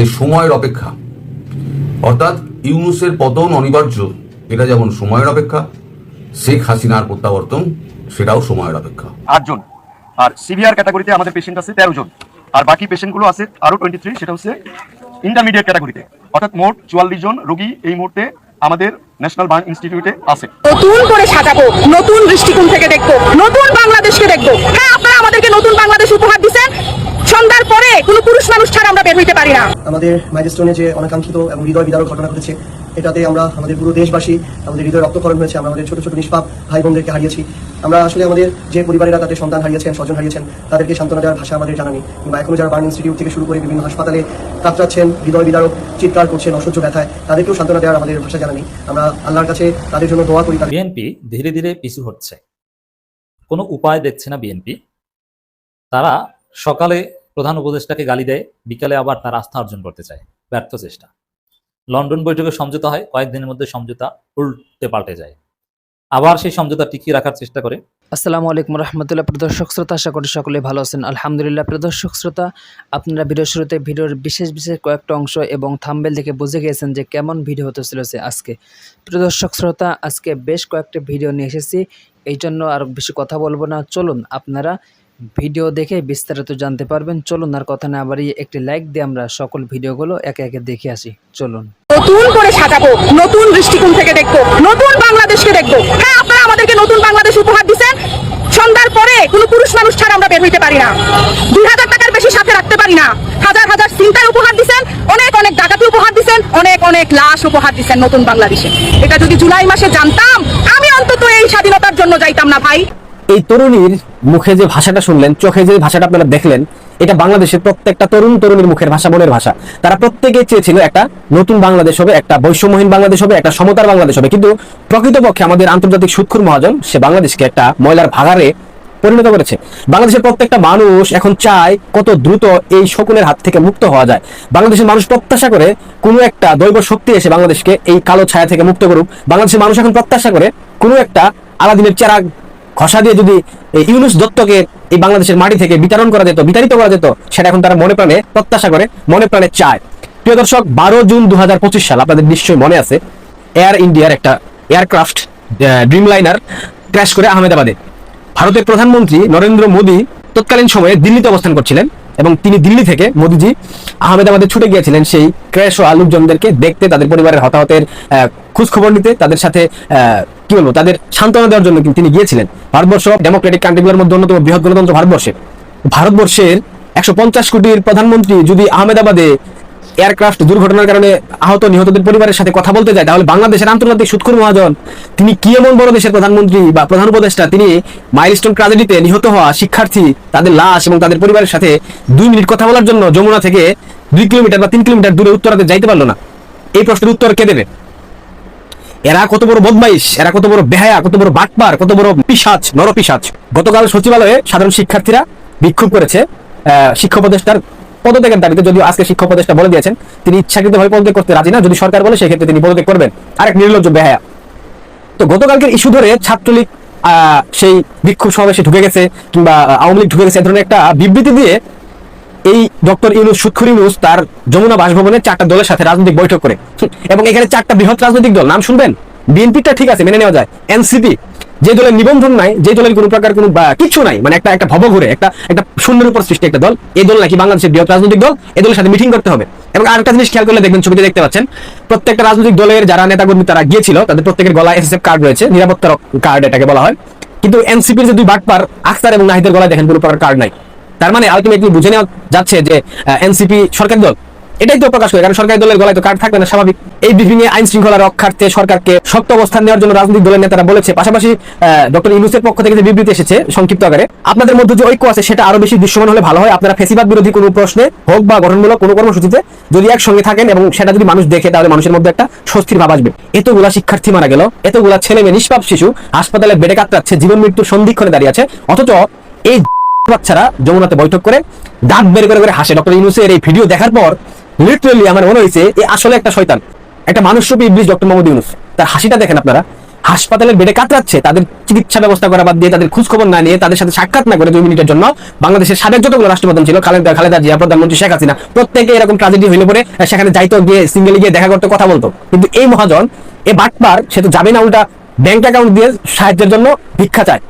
যে সময়ের অপেক্ষা। অর্থাৎ ইউনুসের পতন অনিবার্য এটা যেমন সময়ের অপেক্ষা শেখ হাসিনার প্রত্যাবর্তন সেটাও সময়ের অপেক্ষা। আটজন আর সিভিআর ক্যাটাগরিতে আমাদের পেশেন্ট আছে তেরো জন। আর বাকি পেশেন্টগুলো আছে আরও টোয়েন্টি থ্রি সেটা হচ্ছে ইন্টারমিডিয়েট ক্যাটাগরিতে অর্থাৎ মোট চুয়াল্লিশ জন রোগী এই মুহূর্তে আমাদের ন্যাশনাল বার্ন ইনস্টিটিউটে আছে। নতুন করে সাজাবো নতুন দৃষ্টিকোণ থেকে দেখব নতুন বাংলাদেশকে দেখব। হ্যাঁ আপনারা আমাদেরকে নতুন বাংলাদেশ উপহার দিচ্ছেন। সন্ধ্যার পরে কোনো পুরুষ মানুষ ছাড়া আমরা বের হইতে পারি না। আমাদের মাইলস্টোনে যে অনাকাঙ্ক্ষিত এবং হৃদয় বিদারক ঘটনা ঘটেছে এটাতে আমরা আমাদের পুরো দেশবাসী আমাদের হৃদয় রক্তকরণ হয়েছে আমরা আমাদের ছোট ছোট নিষ্পাপ ভাই বোনদেরকে হারিয়েছি। আমরা আসলে আমাদের যে পরিবারেরা তাদের সন্তান হারিয়েছেন স্বজন হারিয়েছেন তাদেরকে সান্ত্বনা দেওয়ার ভাষা আমাদের জানা নেই। কিংবা এখনও যারা বার্ন ইনস্টিটিউট থেকে শুরু করে বিভিন্ন হাসপাতালে কাতরাচ্ছেন হৃদয় বিদারক চিৎকার করছেন অসহ্য ব্যথায় তাদেরকেও সান্ত্বনা দেওয়ার আমাদের ভাষা জানা নেই। আমরা আল্লাহর কাছে তাদের জন্য দোয়া করি বিএনপি ধীরে ধীরে পিছু হচ্ছে কোনো উপায় দেখছে না বিএনপি। তারা সকালে প্রধান উপদেষ্টাকে গালি দেয়, বিকালে আবার তার আস্থা অর্জন করতে চায়। ব্যর্থ চেষ্টা। লন্ডন বৈঠকে সমঝোতা হয়, কয়েকদিনের মধ্যে সমঝোতা উল্টে পাল্টে যায়। আবার সেই সমঝোতা টিকিয়ে রাখার চেষ্টা করে। আসসালামু আলাইকুম রহমতুল্লাহ। প্রদর্শক শ্রোতা, আশা করি সকলে ভালো আছেন। আলহামদুলিল্লাহ প্রদর্শক শ্রোতা, আপনারা ভিডিও শুরুতে ভিডিওর বিশেষ বিশেষ কয়েকটা অংশ এবং থাম্বেল দেখে বুঝে গিয়েছেন যে কেমন ভিডিও হতে চলেছে আজকে। প্রদর্শক শ্রোতা, আজকে বেশ কয়েকটা ভিডিও নিয়ে এসেছি। এই জন্য আর বেশি কথা বলব না। চলুন, আপনারা ভিডিও দেখে বিস্তারিত জানতে পারবেন। চলুন আর কথা না বাড়িয়ে একটি লাইক দিয়ে আমরা সকল ভিডিওগুলো একে একে দেখে আসি। চলুন। নতুন করে সাজাবো, নতুন দৃষ্টিকোণ থেকে দেখব, নতুন বাংলাদেশকে দেখব। হ্যাঁ আপনারা আমাদেরকে নতুন বাংলাদেশ উপহার দিচ্ছেন। সন্ধ্যার পরে কোনো পুরুষ মানুষ ছাড়া আমরা বের হইতে পারি না। দুই হাজার টাকার বেশি সাথে রাখতে পারি না। হাজার হাজার চিন্তার উপহার দিচ্ছেন, অনেক অনেক ডাকাতি উপহার দিচ্ছেন, অনেক অনেক লাশ উপহার দিচ্ছেন নতুন বাংলাদেশে। এটা যদি জুলাই মাসে জানতাম, আমি অন্তত এই স্বাধীনতার জন্য যাইতাম না ভাই। এই তরুণীর মুখে যে ভাষাটা শুনলেন, চোখে যে ভাষাটা আপনারা দেখলেন, এটা বাংলাদেশের প্রত্যেকটা তরুণ তরুণীর মুখের ভাষা মনের ভাষা। তারা প্রত্যেকে চেয়েছিল একটা নতুন বাংলাদেশ হবে, একটা বৈষম্যহীন বাংলাদেশ হবে, একটা সমতার বাংলাদেশ হবে। কিন্তু প্রকৃতপক্ষে আমাদের আন্তর্জাতিক সুৎখুর মহাজন, সে বাংলাদেশকে একটা ময়লার ভাগারে পরিণত করেছে। বাংলাদেশের প্রত্যেকটা মানুষ এখন চায় কত দ্রুত এই শকুনের হাত থেকে মুক্ত হওয়া যায়। বাংলাদেশের মানুষ প্রত্যাশা করে কোনো একটা দৈব শক্তি এসে বাংলাদেশকে এই কালো ছায়া থেকে মুক্ত করুক। বাংলাদেশের মানুষ এখন প্রত্যাশা করে কোনো একটা আলাদিনের চেরাগ ঘষা দিয়ে যদি ইউনুস দত্তকে এই বাংলাদেশের মাটি থেকে বিতরণ করা যেত বিতাড়িত করা যেত সেটা এখন তারা মনে প্রাণে প্রত্যাশা করে মনে প্রাণে চায়। প্রিয় দর্শক বারো জুন দু সাল আপনাদের নিশ্চয়ই মনে আছে এয়ার ইন্ডিয়ার একটা এয়ারক্রাফট ড্রিম লাইনার ক্র্যাশ করে আহমেদাবাদে। ভারতের প্রধানমন্ত্রী নরেন্দ্র মোদী তৎকালীন সময়ে দিল্লিতে অবস্থান করছিলেন এবং তিনি দিল্লি থেকে মোদীজি আহমেদাবাদে ছুটে গিয়েছিলেন সেই ক্র্যাশ ও লোকজনদেরকে দেখতে তাদের পরিবারের হতাহতের আহ, খোঁজ খবর নিতে তাদের সাথে কি বলব তাদের সান্ত্বনা দেওয়ার জন্য কিন্তু তিনি গিয়েছিলেন? ভারতবর্ষ ডেমোক্রেটিক কান্ট্রিগুলোর মধ্যে অন্যতম বৃহৎ গণতন্ত্র ভারতবর্ষে ভারতবর্ষের একশো পঞ্চাশ কোটির প্রধানমন্ত্রী যদি আহমেদাবাদে এয়ারক্রাফট দুর্ঘটনার কারণে আহত নিহতদের পরিবারের সাথে কথা বলতে যায়, তাহলে বাংলাদেশের আন্তর্জাতিক সুৎখুর মহাজন, তিনি কি এমন বড় দেশের প্রধানমন্ত্রী বা প্রধান উপদেষ্টা? তিনি মাইলস্টোন ট্রাজেডিতে নিহত হওয়া শিক্ষার্থী, তাদের লাশ এবং তাদের পরিবারের সাথে দুই মিনিট কথা বলার জন্য যমুনা থেকে দুই কিলোমিটার বা তিন কিলোমিটার দূরে উত্তরাতে যাইতে পারল না। এই প্রশ্নের উত্তর কে দেবে? এরা কত বড় বদমাইশ, এরা কত বড় বেহায়া, কত বড় বাটপার, কত বড় পিসাচ নরপিসাচ গতকাল সচিবালয়ে সাধারণ শিক্ষার্থীরা বিক্ষোভ করেছে শিক্ষা উপদেষ্টার পদত্যাগের দাবিতে, যদিও আজকে শিক্ষা উপদেষ্টা বলে দিয়েছেন, তিনি ইচ্ছাকৃতভাবে পদত্যাগ করতে রাজি না, যদি সরকার বলে, সেক্ষেত্রে তিনি পদত্যাগ করবেন। আরেক নির্লজ্জ বেহায়া। তো গতকালকের ইস্যু ধরে ছাত্রলীগ সেই বিক্ষোভ সমাবেশে ঢুকে গেছে, কিংবা আওয়ামী লীগ ঢুকে গেছে, এ ধরনের একটা বিবৃতি দিয়ে এই ডক্টর ইউনুস, সুৎখুর ইউনুস তার যমুনা বাসভবনে চারটা দলের সাথে রাজনৈতিক বৈঠক করে। এবং এখানে চারটা বৃহৎ রাজনৈতিক দল। নাম শুনবেন? বিএনপিটা ঠিক আছে, মেনে নেওয়া যায়। এনসিপি, যে দলের নিবন্ধন নাই, যে দলের কোনো প্রকার কোনো কিছু নাই মানে একটা একটা ভব ঘুরে একটা একটা শূন্যের উপর সৃষ্টি একটা দল এই দল নাকি বাংলাদেশের বৃহৎ রাজনৈতিক দল এই দলের সাথে মিটিং করতে হবে। এবং আরেকটা জিনিস খেয়াল করলে দেখবেন ছবিতে দেখতে পাচ্ছেন, প্রত্যেকটা রাজনৈতিক দলের যারা নেতাকর্মী তারা গিয়েছিল, তাদের প্রত্যেকের গলায় এসএসএফ কার্ড রয়েছে নিরাপত্তার কার্ড এটাকে বলা হয়। কিন্তু এনসিপির যে দুই বাটপার, আখতার এবং নাহিদের গলায় দেখেন কোনো প্রকার কার্ড নাই। তার মানে আলটিমেটলি বুঝে নেওয়া যাচ্ছে যে এনসিপি সরকারি দল, এটাই তো প্রকাশ করে, কারণ সরকারি দলের গলায় তো কার্ড থাকবে না, স্বাভাবিক। এই বিভিন্ন আইন শৃঙ্খলা রক্ষার্থে সরকারকে শক্ত অবস্থান নেওয়ার জন্য রাজনৈতিক দলের নেতারা বলেছে। পাশাপাশি ডক্টর ইউনুসের পক্ষ থেকে যে বিবৃতি এসেছে সংক্ষিপ্ত আকারে, আপনাদের মধ্যে যে ঐক্য আছে, সেটা আরও বেশি দৃশ্যমান হলে ভালো হয়। আপনারা ফেসিবাদ বিরোধী কোনো প্রশ্নে হোক বা গঠনমূলক কোনো কর্মসূচিতে যদি একসঙ্গে থাকেন এবং সেটা যদি মানুষ দেখে, তাহলে মানুষের মধ্যে একটা স্বস্তির ভাব আসবে। এতগুলা শিক্ষার্থী মারা গেল, এতগুলা ছেলে মেয়ে নিষ্পাপ শিশু হাসপাতালে বেডে কাতরাচ্ছে, জীবন মৃত্যুর সন্ধিক্ষণে দাঁড়িয়ে আছে, অথচ এই বাচ্চারা যমুনাতে বৈঠক করে দাঁত বের করে করে হাসে। ডক্টর ইউনুসের এই ভিডিও দেখার পর লিটারালি আমার মনে হয়েছে এ আসলে একটা শয়তান। একটা মানুষরূপী ডক্টর মোহাম্মদ ইউনুস। তার হাসিটা দেখেন আপনারা। হাসপাতালের বেডে কাতরাচ্ছে, তাদের চিকিৎসা ব্যবস্থা করা বাদ দিয়ে তাদের খোঁজ খবর না নিয়ে তাদের সাথে সাক্ষাৎ না করে দুই মিনিটের জন্য বাংলাদেশের সাবেক যতগুলো রাষ্ট্রপ্রধান ছিল, খালেদা খালেদা জিয়া, প্রধানমন্ত্রী শেখ হাসিনা, প্রত্যেকে এরকম ট্রাজেডি হইলে পরে সেখানে যাইতো, গিয়ে সিঙ্গেলে গিয়ে দেখা করতে, কথা বলতো। কিন্তু এই মহাজন, এ বাটপার, সে তো যাবে না উল্টা ব্যাংক অ্যাকাউন্ট দিয়ে সাহায্যের জন্য ভিক্ষা চায়।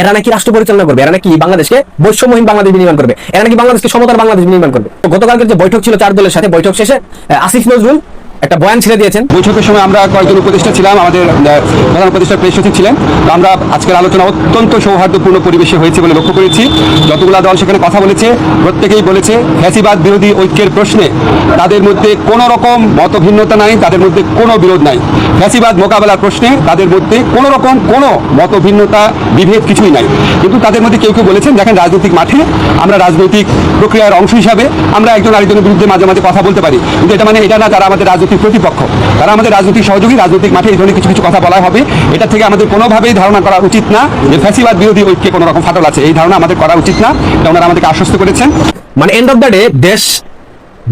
এরা নাকি রাষ্ট্র পরিচালনা করবে? এরা নাকি বাংলাদেশকে বৈষম্যহীন বাংলাদেশ নির্মাণ করবে? এরা নাকি বাংলাদেশকে সমতার বাংলাদেশ নির্মাণ করবে? গতকালকে যে বৈঠক ছিল চার দলের সাথে, বৈঠক শেষে আসিফ নজরুল একটা বয়ান ছেড়ে দিয়েছেন। বৈঠকের সময় আমরা কয়েকজন উপদেষ্টা ছিলাম, আমাদের প্রধান উপদেষ্টা প্রেস সচিব ছিলেন আমরা আজকের আলোচনা অত্যন্ত সৌহার্দ্যপূর্ণ পরিবেশে হয়েছে বলে লক্ষ্য করেছি। যতগুলো দল সেখানে কথা বলেছে, প্রত্যেকেই বলেছে ফ্যাসিবাদ বিরোধী ঐক্যের প্রশ্নে তাদের মধ্যে কোনো রকম মতভিন্নতা নাই, তাদের মধ্যে কোনো বিরোধ নাই। ফ্যাসিবাদ মোকাবেলার প্রশ্নে তাদের মধ্যে কোনো রকম কোনো মতভিন্নতা, বিভেদ কিছুই নাই। কিন্তু তাদের মধ্যে কেউ কেউ বলেছেন, দেখেন রাজনৈতিক মাঠে আমরা রাজনৈতিক প্রক্রিয়ার অংশ হিসাবে আমরা একজন আরেকজনের বিরুদ্ধে মাঝে মাঝে কথা বলতে পারি। কিন্তু এটা মানে এটা না তারা আমাদের রাজনৈতিক প্রতিপক্ষ। তারা আমাদের রাজনৈতিক সহযোগী, রাজনৈতিক মাঠে এই ধরনের কিছু কিছু কথা বলা হবে। এটা থেকে আমাদের কোনোভাবেই ধারণা করা উচিত না যে ফ্যাসিবাদ বিরোধী ঐক্যে কোনো রকম ফাটল আছে। এই ধারণা আমাদের করা উচিত না। এটা ওনারা আমাদেরকে আশ্বস্ত করেছেন। মানে এন্ড অফ দ্য ডে দেশ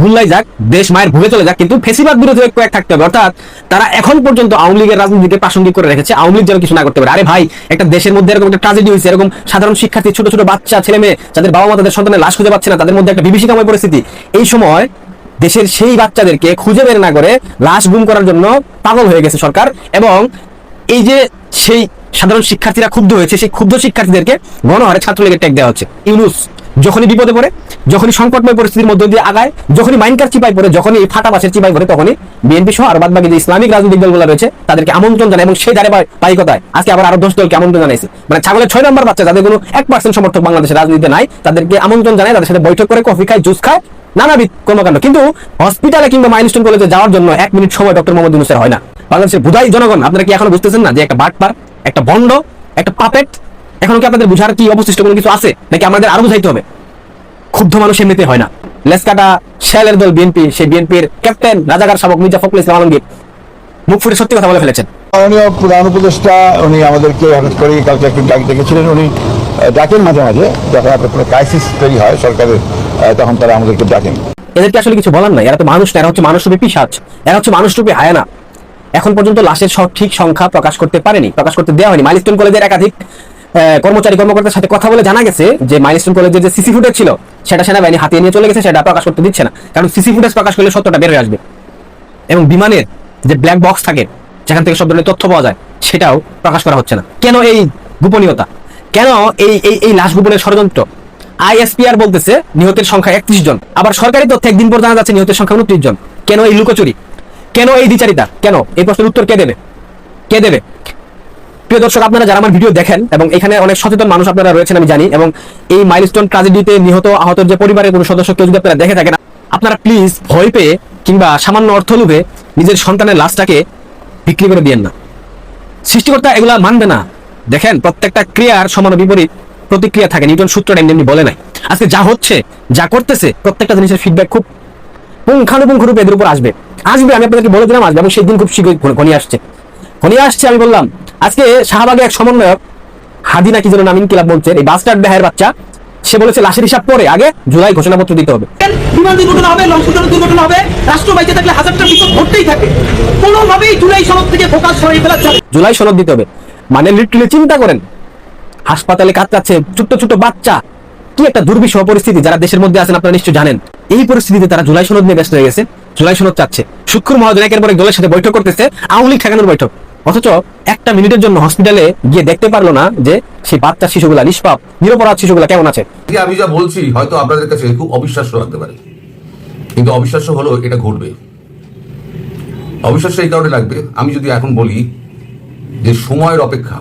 ভুল্লাই যাক, দেশ মায়ের ভুলে চলে যাক, কিন্তু ফেসিবাদ বিরোধী ঐক্য এক থাকতে হবে। অর্থাৎ তারা এখন পর্যন্ত আওয়ামী লীগের রাজনীতিকে প্রাসঙ্গিক করে রেখেছে। আওয়ামী লীগ যেন কিছু না করতে পারে। আরে ভাই, একটা দেশের মধ্যে এরকম একটা ট্রাজেডি হয়েছে। এরকম সাধারণ শিক্ষার্থী, ছোট ছোট বাচ্চা ছেলে মেয়ে যাদের বাবা মা তাদের সন্তানের লাশ খুঁজে পাচ্ছে না, তাদের মধ্যে একটা বিভীষিকাময় পরিস্থিতি। এই সময় দেশের সেই বাচ্চাদেরকে খুঁজে বের না করে লাশ গুম করার জন্য পাগল হয়ে গেছে সরকার এবং এই যে সেই সাধারণ শিক্ষার্থীরা ক্ষুব্ধ হয়েছে, সেই ক্ষুব্ধ শিক্ষার্থীদেরকে গণহারে ছাত্রলীগের ট্যাগ দেওয়া হচ্ছে। ইউনুস যখনই বিপদে পড়ে, যখনই সংকটময় পরিস্থিতির মধ্য দিয়ে আগায়, যখনই মাইনকার চিপাই পড়ে, যখনই এই ফাটা বাসের চিপাই পড়ে, তখনই বিএনপি সহ আর বাদ বাকি যে ইসলামিক রাজনৈতিক দলগুলো রয়েছে, তাদেরকে আমন্ত্রণ জানায় এবং সেই দ্বারে পাইকতায় আজকে আবার আরও দশ দলকে আমন্ত্রণ জানাইছে। মানে ছাগলের ছয় নম্বর বাচ্চা, যাদের কোনো এক পার্সেন্ট সমর্থক বাংলাদেশের রাজনীতিতে নাই, তাদেরকে আমন্ত্রণ জানায়, তাদের সাথে বৈঠক করে, কফি খায়, জুস খায় নানাবিধ কর্মকাণ্ড। কিন্তু হসপিটালে কিংবা মাইলস্টোন কলেজে যাওয়ার জন্য এক মিনিট সময় ডক্টর মোহাম্মদ ইউনুসের হয় না। বাংলাদেশের বুধাই জনগণ, আপনারা কি এখনও বুঝতেছেন না যে একটা বাটপার, একটা বন্ড, একটা পাপেট, এখনও কি আপনাদের বুঝার কি অবশিষ্ট কোনো কিছু আছে? নাকি আমাদের আরও বুঝাইতে হবে? ক্ষুব্ধ মানুষ এমনিতে হয় না। লেসকাটা শেলের দল বিএনপি সেই বিএনপির ক্যাপ্টেন রাজাকার শাবক মির্জা ফখরুল ইসলাম আলমগীর মুখ ফুটে সত্যি কথা বলে ফেলেছেন। মাননীয় প্রধান উপদেষ্টা, উনি আমাদেরকে হঠাৎ করে কালকে একটু ডাক ডেকেছিলেন উনি ডাকেন মাঝে মাঝে, যখন আপনার কোনো ক্রাইসিস তৈরি হয় সরকারের। তখন তারা আমাদেরকে ডাকেন। এদেরকে আসলে কিছু বলার নাই, এরা তো মানুষ না, এরা হচ্ছে মানুষরূপী পিসাচ, এরা হচ্ছে মানুষরূপী হায়ানা। এখন পর্যন্ত লাশের সঠিক সংখ্যা প্রকাশ করতে পারেনি, প্রকাশ করতে দেওয়া হয়নি। মাইলস্টোন কলেজের একাধিক কর্মচারী, কর্মকর্তার সাথে কথা বলে জানা গেছে যে মাইলস্টোন কলেজের যে সিসি ফুটেজ ছিল, সেটা সেনাবাহিনী হাতিয়ে নিয়ে চলে গেছে, সেটা প্রকাশ করতে দিচ্ছে না। কারণ সিসি ফুটেজ প্রকাশ করলে সত্যটা বের হয়ে আসবে। এবং বিমানের যে ব্ল্যাক বক্স থাকে, যেখান থেকে সব ধরনের তথ্য পাওয়া যায়, সেটাও প্রকাশ করা হচ্ছে না। কেন এই গোপনীয়তা? কেন এই এই লাশ গোপনের ষড়যন্ত্র? আইএসপিআর বলতেছে নিহতের সংখ্যা একত্রিশ জন। আবার সরকারি তথ্যে একদিন পর জানা যাচ্ছে নিহতের সংখ্যা উনত্রিশ জন। কেন এই লুকোচুরি? কেন এই দ্বিচারিতা কেন? এই প্রশ্নের উত্তর কে দেবে? কে দেবে? প্রিয় দর্শক, আপনারা যারা আমার ভিডিও দেখেন এবং এখানে অনেক সচেতন মানুষ আপনারা রয়েছেন আমি জানি এবং এই মাইলস্টোন ট্রাজেডিতে নিহত, আহতের যে পরিবারের কোনো সদস্য কেউ যদি আপনারা দেখে থাকেন, আপনারা প্লিজ ভয় পেয়ে কিংবা সামান্য অর্থ লোভে নিজের সন্তানের লাশটাকে বিক্রি করে দিয়েন না। সৃষ্টিকর্তা এগুলা মানবে না। দেখেন, প্রত্যেকটা ক্রিয়ার সমান বিপরীত। প্রতিক্রিয়া থাকে নিউটন সূত্রটা এমনি এমনি বলে নাই। আজকে যা হচ্ছে যা করতেছে প্রত্যেকটা জিনিসের ফিডব্যাক খুব পুঙ্খানুপুঙ্খ রূপে এদের উপর আসবে। আসবে আমি আপনাদেরকে বলে দিলাম আসবে। এবং সেই দিন খুব শীঘ্রই ঘনিয়ে আসছে। ঘনিয়ে আসছে আমি বললাম আজকে শাহবাগে এক সমন্বয়ক হাদি নাকি যেন নাম ইনকিলাব বলছেন এই বাস্টার্ড বেহায়ের বাচ্চা সে বলেছে লাশের হিসাব পরে আগে জুলাই ঘোষণাপত্র দিতে হবে। বিমান দুর্ঘটনা হবে লঞ্চঘাট দুর্ঘটনা হবে? রাষ্ট্র বাইচে থাকলে হাজারটা বিপদ ঘটতেই থাকে। কোনোভাবেই জুলাই সনদ থেকে ফোকাস সরিয়ে ফেলা জুলাই সনদ দিতে হবে। মানে লিটারালি চিন্তা করেন হাসপাতালে কাতরাচ্ছে ছোট্ট ছোট বাচ্চা। কি একটা দুর্বিষহ পরিস্থিতি, যারা দেশের মধ্যে আছেন আপনারা নিশ্চয় জানেন। এই পরিস্থিতিতে তারা জুলাই সনদ নিয়ে ব্যস্ত হয়ে গেছে, জুলাই সনদ চাচ্ছে। শুক্র মহাজন একের পর এক দলের সাথে বৈঠক করতেছে, আওয়ামী লীগ ঠেকানোর বৈঠক। অথচ একটা মিনিটের জন্য হসপিটালে গিয়ে দেখতে পারল না যে সেই বাচ্চা শিশুগুলা নিষ্পাপ, নিরপরাধ শিশুগুলা কেমন আছে। আমি যা বলছি, হয়তো আপনাদের কাছে খুব অবিশ্বাস্য লাগতে পারে। কিন্তু অবিশ্বাস্য হলো এটা ঘটবে। অবিশ্বাস্য এই কারণে লাগবে, আমি যদি এখন বলি যে সময়ের অপেক্ষা,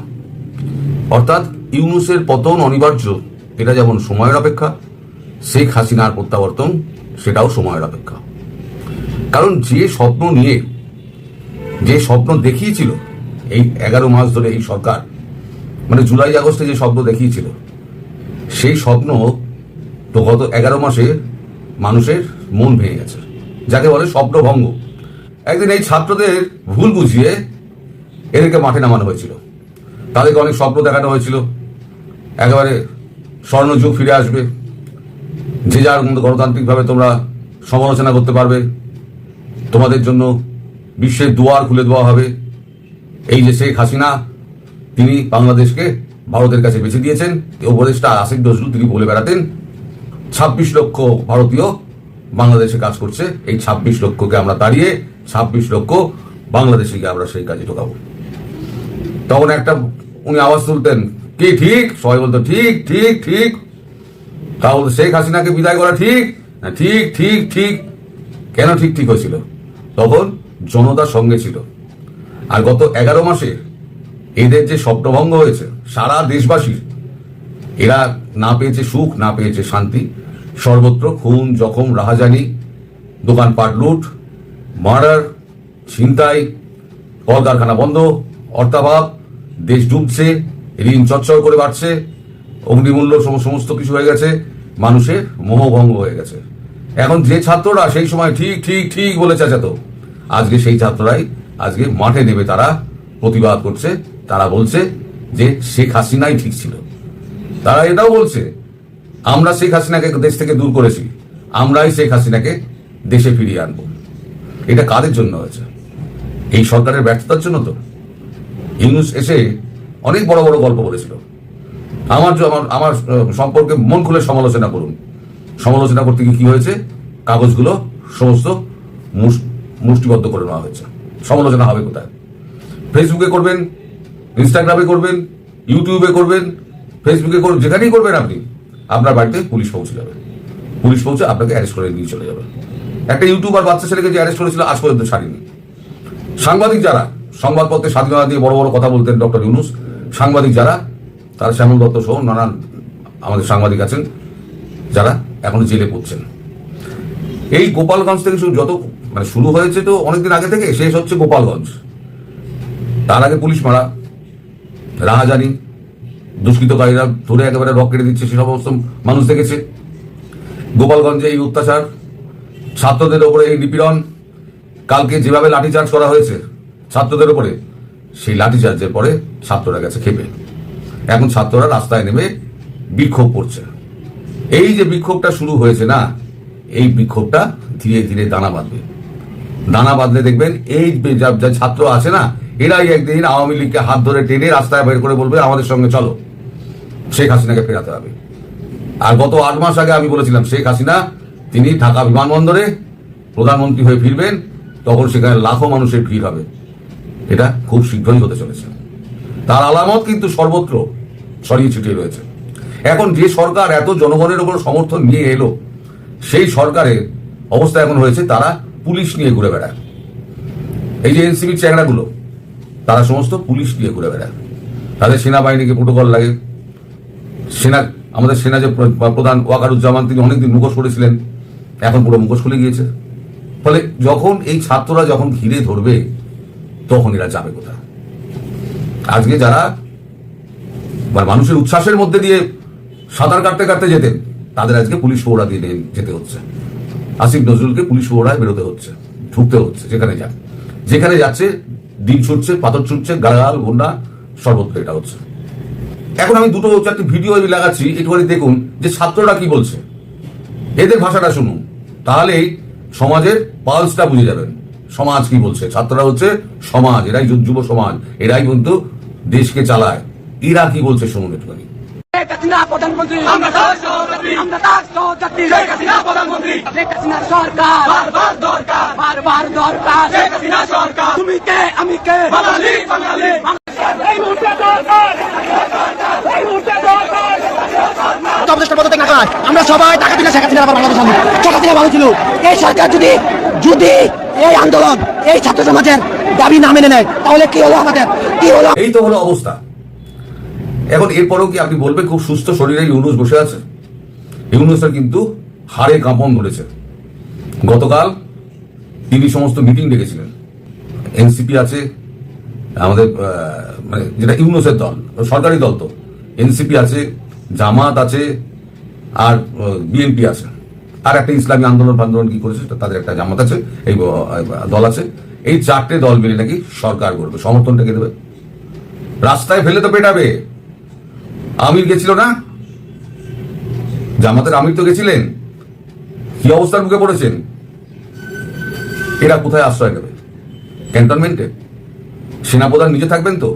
অর্থাৎ ইউনুসের পতন অনিবার্য, এটা যেমন সময়ের অপেক্ষা, শেখ হাসিনার প্রত্যাবর্তন সেটাও সময়ের অপেক্ষা। কারণ যে স্বপ্ন নিয়ে, যে স্বপ্ন দেখিয়েছিল, এই এগারো মাস ধরে এই সরকার মানে জুলাই, আগস্টে যে স্বপ্ন দেখিয়েছিল, সেই স্বপ্ন তো গত এগারো মাসে মানুষের মন ভেঙে গেছে, যাকে বলে স্বপ্নভঙ্গ। একদিন এই ছাত্রদের ভুল বুঝিয়ে এদেরকে মাঠে নামানো হয়েছিল। তাদেরকে অনেক স্বপ্ন দেখানো হয়েছিল। একেবারে স্বর্ণযুগ ফিরে আসবে। যে যার গণতান্ত্রিকভাবে তোমরা সমালোচনা করতে পারবে। তোমাদের জন্য বিশ্বের দুয়ার খুলে দেওয়া হবে। এই যে শেখ হাসিনা, তিনি বাংলাদেশকে ভারতের কাছে বেছে দিয়েছেন। উপদেষ্টা আসিফ নজরুল তিনি বলে বেড়াতেন, ছাব্বিশ লক্ষ ভারতীয় বাংলাদেশে কাজ করছে। এই ছাব্বিশ লক্ষকে আমরা তাড়িয়ে ছাব্বিশ লক্ষ বাংলাদেশিকে আমরা সেই কাজে ঢোকাবো। তখন একটা উনি আওয়াজ তুলতেন কি ঠিক? সবাই বলতো, ঠিক ঠিক ঠিক। তাহলে শেখ হাসিনাকে বিদায় করা ঠিক? না, ঠিক ঠিক ঠিক। কেন ঠিক ঠিক হয়েছিল? তখন জনতার সঙ্গে ছিল। আর গত এগারো মাসে এদের যে স্বপ্নভঙ্গ হয়েছে, সারা দেশবাসীর, এরা না পেয়েছে সুখ, না পেয়েছে শান্তি। সর্বত্র খুন, জখম, রাহাজানি, দোকানপাট লুট, মার্ডার, ছিনতাই, কলকারখানা বন্ধ, অর্থাভাব, দেশ ডুবছে ঋণ চচ্চর করে বাড়ছে, অগ্নিমূল্য সম- সমস্ত কিছু হয়ে গেছে, মানুষের মোহভঙ্গ হয়ে গেছে। এখন যে ছাত্ররা সেই সময় ঠিক ঠিক ঠিক বলে চেঁচাতো, আজকে সেই ছাত্ররাই আজকে মাঠে নেমে তারা প্রতিবাদ করছে, তারা বলছে যে শেখ হাসিনাই ঠিক ছিল। তারা এটাও বলছে, আমরা শেখ হাসিনাকে দেশ থেকে দূর করেছি, আমরাই শেখ হাসিনাকে দেশে ফিরিয়ে আনব। এটা কাদের জন্য হয়েছে? এই সরকারের ব্যর্থতার জন্য তো? ইউনুস এসে অনেক বড় বড় গল্প বলেছিল। আমার আমার আমার সম্পর্কে মন খুলে সমালোচনা করুন। সমালোচনা করতে গিয়ে কি হয়েছে? কাগজগুলো সমস্ত মুস- মুষ্টিবদ্ধ করে নেওয়া হয়েছে। সমালোচনা হবে কোথায়? ফেসবুকে করবেন ইনস্টাগ্রামে করবেন ইউটিউবে করবেন ফেসবুকে করবেন যেখানেই করবেন আপনি, আপনার বাড়িতে পুলিশ পৌঁছে যাবে। পুলিশ পৌঁছে আপনাকে অ্যারেস্ট করে নিয়ে চলে যাবে। একটা ইউটিউবার বাচ্চা ছেলেকে যে অ্যারেস্ট করেছিল, আজ পর্যন্ত ছাড়িনি। সাংবাদিক যারা, সংবাদপত্রে স্বাধীনতা দিয়ে বড় বড় কথা বলতেন ডক্টর ইউনুস সাংবাদিক যারা, তারা শ্যামল দত্ত সহ নানান আমাদের সাংবাদিক আছেন, যারা এখনও জেলে পড়ছেন। এই গোপালগঞ্জ থেকে শুরু, যত মানে শুরু হয়েছে তো অনেকদিন আগে থেকে, শেষ হচ্ছে গোপালগঞ্জ। তার আগে পুলিশ মারা, রাহাজানি, দুষ্কৃতকারীরা ধরে একেবারে রক কেটে দিচ্ছে সে সমস্ত মানুষ দেখেছে। গোপালগঞ্জে এই অত্যাচার, ছাত্রদের ওপরে এই নিপীড়ন, কালকে যেভাবে লাঠিচার্জ করা হয়েছে, ছাত্রদের উপরে সেই লাঠিচার্জের পরে ছাত্ররা গেছে খেপে এখন ছাত্ররা রাস্তায় নেমে বিক্ষোভ করছে। এই যে বিক্ষোভটা শুরু হয়েছে না, এই বিক্ষোভটা ধীরে ধীরে দানা বাঁধবে। দানা বাঁধলে দেখবেন এই যা ছাত্র আছে না, এরাই একদিন আওয়ামী লীগকে হাত ধরে টেনে রাস্তায় বের করে বলবে, আমাদের সঙ্গে চলো। শেখ হাসিনাকে ফেরাতে হবে। আর গত আট মাস আগে আমি বলেছিলাম, শেখ হাসিনা, তিনি ঢাকা বিমানবন্দরে প্রধানমন্ত্রী হয়ে ফিরবেন, তখন সেখানে লাখো মানুষের ভিড় হবে। এটা খুব শীঘ্রই হতে চলেছে। তার আলামত কিন্তু সর্বত্র ছড়িয়ে ছিটিয়ে রয়েছে। এখন যে সরকার এত জনগণের উপর সমর্থন নিয়ে এলো, সেই সরকারের অবস্থা এখন হয়েছে তারা পুলিশ নিয়ে ঘুরে বেড়ায়। এই যে এনসিবির চ্যাংড়াগুলো তারা সমস্ত পুলিশ নিয়ে ঘুরে বেড়ায়। তাদের সেনাবাহিনীকে প্রোটোকল লাগে। সেনা, আমাদের সেনা যে প্রধান ওয়াকারুজ্জামান, তিনি অনেকদিন মুখোশ করেছিলেন এখন পুরো মুখোশ খুলে গিয়েছে। ফলে যখন এই ছাত্ররা যখন ঘিরে ধরবে তখন এরা যাবে কোথায়? আজকে যারা মানে মানুষের উচ্ছ্বাসের মধ্যে দিয়ে সাঁতার কাটতে কাটতে যেতেন, তাদের আজকে পুলিশ পৌড়া দিয়ে যেতে হচ্ছে। আসিফ নজরুলকে পুলিশ পৌড়ায় বেরোতে হচ্ছে, ঢুকতে হচ্ছে, যেখানে যাক। যেখানে যাচ্ছে দিন ছুটছে, পাথর ছুটছে গালাগাল বন্যা সর্বত্র এটা হচ্ছে। এখন আমি দুটো চারটি ভিডিও আমি লাগাচ্ছি, একটুখানি দেখুন যে ছাত্ররা কি বলছে। এদের ভাষাটা শুনুন, তাহলেই সমাজের পালসটা বুঝে যাবেন। সমাজ কি বলছে? ছাত্ররা হচ্ছে সমাজ, এরাই যুব সমাজ, এরাই কিন্তু দেশকে চালায়। এরা কি বলছে শুনুন একটুখানি আমি আমরা সবাই টাকা দিলে বাংলাদেশ ভালো ছিল। এই সরকার যদি যদি এই আন্দোলন, এই ছাত্র সমাজের দাবি না মেনে নেয়, তাহলে কি হলো আমাদের? কি হলো? এই তো হলো অবস্থা। এখন এরপরেও কি আপনি বলবেন, খুব সুস্থ শরীরে ইউনুস বসে আছে? ইউনুসের কিন্তু হাড়ে কাঁপন ধরেছে। গতকাল তিনি সমস্ত মিটিং ডেকেছিলেন। এনসিপি আছে, আমাদের মানে যেটা ইউনুসের দল, সরকারি দল তো। এনসিপি আছে জামাত আছে আর বিএনপি আছে। আর একটা ইসলামী আন্দোলন আন্দোলন কি করেছে তাদের একটা জামাত আছে, এই দল আছে। এই চারটে দল মিলে নাকি সরকার করবে সমর্থনটা কে দেবে? রাস্তায় ফেলে তো পেটাবে। আমির গেছিল না? জামাতের আমির তো গেছিলেন। কি অবস্থার মুখে পড়েছেন? এরা কোথায় আশ্রয় নেবে? ক্যান্টনমেন্টে? সেনাপ্রধান নিজে থাকবেন তো?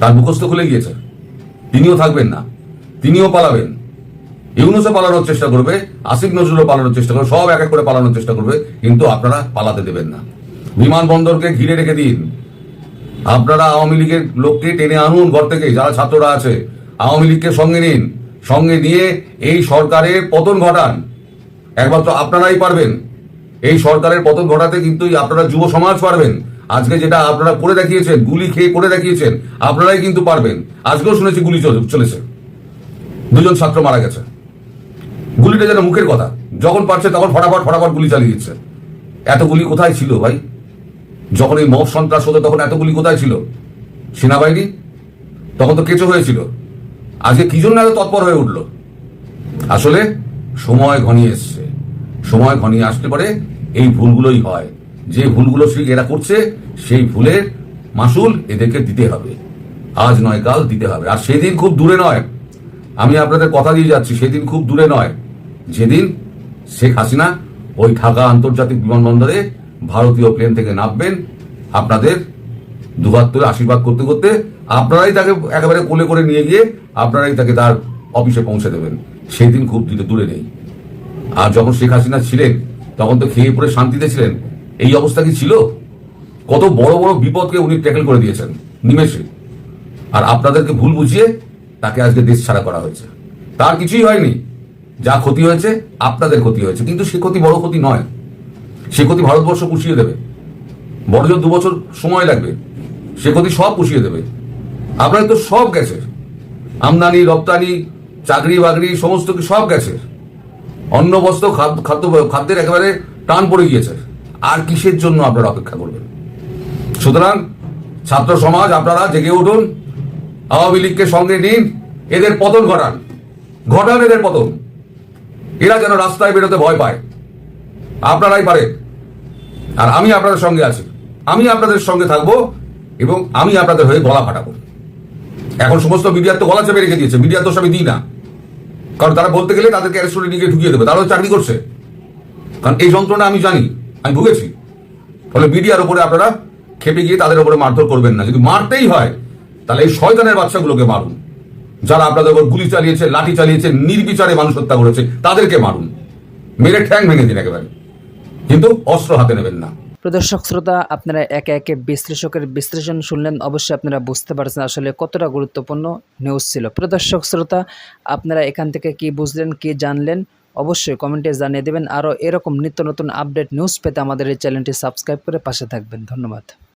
তার মুখস্থ খুলে গিয়েছে। তিনিও থাকবেন না। তিনিও পালাবেন। ইউনুসও পালানোর চেষ্টা করবে, আসিফ নজরুলও পালানোর চেষ্টা করবে, সব এক এক করে পালানোর চেষ্টা করবে, কিন্তু আপনারা পালাতে দেবেন না। বিমানবন্দরকে ঘিরে রেখে দিন। আপনারা আওয়ামী লীগের লোককে টেনে আনুন ঘর থেকে, যারা ছাত্ররা আছে। আওয়ামী লীগকে সঙ্গে নিন। সঙ্গে নিয়ে এই সরকারের পতন ঘটান। একমাত্র আপনারাই পারবেন। এই সরকারের পতন ঘটাতে কিন্তু আপনারা যুব সমাজ পারবেন। আজকে যেটা আপনারা করে দেখিয়েছেন, গুলি খেয়ে করে দেখিয়েছেন, আপনারাই কিন্তু পারবেন। আজকেও শুনেছি গুলি চল- চলেছে। দুজন ছাত্র মারা গেছে। গুলিটা যেন মুখের কথা। যখন পারছে তখন ফটাফট ফটাফট গুলি চালিয়ে দিচ্ছে। এত গুলি কোথায় ছিল ভাই? যখন এই মব সন্ত্রাস হতো তখন এত গুলি কোথায় ছিল? সেনাবাহিনী? তখন তো কেঁচো হয়েছিল। আজকে কি জন্য এত তৎপর হয়ে উঠল? আসলে সময় ঘনিয়ে এসছে। সময় ঘনিয়ে আসতে পারে এই ভুলগুলোই হয়। যে ভুলগুলো এরা করছে, সেই ভুলের মাসুল এদেরকে দিতে হবে। আজ নয়, কাল দিতে হবে। আর সেদিন খুব দূরে নয়। আমি আপনাদের কথা দিয়ে যাচ্ছি, সেদিন খুব দূরে নয়। যেদিন শেখ হাসিনা ওই ঢাকা আন্তর্জাতিক বিমানবন্দরে ভারতীয় প্লেন থেকে নামবেন, আপনাদের দুহাত তুলে আশীর্বাদ করতে করতে আপনারাই তাকে একেবারে কোলে করে নিয়ে গিয়ে আপনারাই তাকে তার অফিসে পৌঁছে দেবেন। সেই দিন খুব দূরে দূরে নেই। আর যখন শেখ হাসিনা ছিলেন, তখন তো খেয়ে পড়ে শান্তিতে ছিলেন। এই অবস্থা কি ছিল? কত বড় বড় বিপদকে উনি ট্যাকেল করে দিয়েছেন, নিমেষে। আর আপনাদেরকে ভুল বুঝিয়ে তাকে আজকে দেশ ছাড়া করা হয়েছে। তার কিছুই হয়নি। যা ক্ষতি হয়েছে, আপনাদের ক্ষতি হয়েছে। কিন্তু সে ক্ষতি বড় ক্ষতি নয়। সে ক্ষতি ভারতবর্ষ পুষিয়ে দেবে। বড় জোর দু বছর সময় লাগবে, সে ক্ষতি সব পুষিয়ে দেবে। আপনার তো সব গেছে। আমদানি, রপ্তানি, চাকরি বাকরি, সমস্ত কি সব গেছে। অন্ন, বস্ত্র খাদ্য, খাদ্যের একেবারে টান পড়ে গিয়েছে। আর কিসের জন্য আপনারা অপেক্ষা করবেন? সুতরাং ছাত্র সমাজ, আপনারা জেগে উঠুন। আওয়ামী লীগকে সঙ্গে নিন, এদের পতন ঘটান। ঘটান এদের পতন। এরা যেন রাস্তায় বেরোতে ভয় পায়। আপনারাই পারেন। আর আমি আপনাদের সঙ্গে আছি। আমি আপনাদের সঙ্গে থাকব এবং আমি আপনাদের হয়ে গলা ফাটাবো। এখন সমস্ত মিডিয়ার তো গলা চেপে রেখে দিয়েছে। মিডিয়ার দোষ আমি দিই না। কারণ তারা বলতে গেলে তাদেরকে অ্যারেস্ট করে নিয়ে ঢুকিয়ে দেবে। তারাও চাকরি করছে। কারণ এই যন্ত্রণা আমি জানি। আমি ভুগেছি। ফলে মিডিয়ার উপরে আপনারা খেপে গিয়ে তাদের উপরে মারধর করবেন না। যদি মারতেই হয় তাহলে এই শয়তানের বাচ্চাগুলোকে মারুন। যারা আপনাদের উপর গুলি চালিয়েছে, লাঠি চালিয়েছে, নির্বিচারে মানুষ হত্যা করেছে, তাদেরকে মারুন। মেরে ঠ্যাং ভেঙে দিন একেবারে। কিন্তু অস্ত্র হাতে নেবেন না। প্রদর্শক শ্রোতা, আপনারা একে একে বিশ্লেষকের বিশ্লেষণ শুনলেন। অবশ্যই আপনারা বুঝতে পারছেন আসলে কতটা গুরুত্বপূর্ণ নিউজ ছিল। প্রদর্শক শ্রোতা, আপনারা এখান থেকে কি বুঝলেন, কি জানলেন? অবশ্যই কমেন্টে জানিয়ে দেবেন। আরও এরকম নিত্য নতুন আপডেট নিউজ পেতে আমাদের এই চ্যানেলটি সাবস্ক্রাইব করে পাশে থাকবেন। ধন্যবাদ।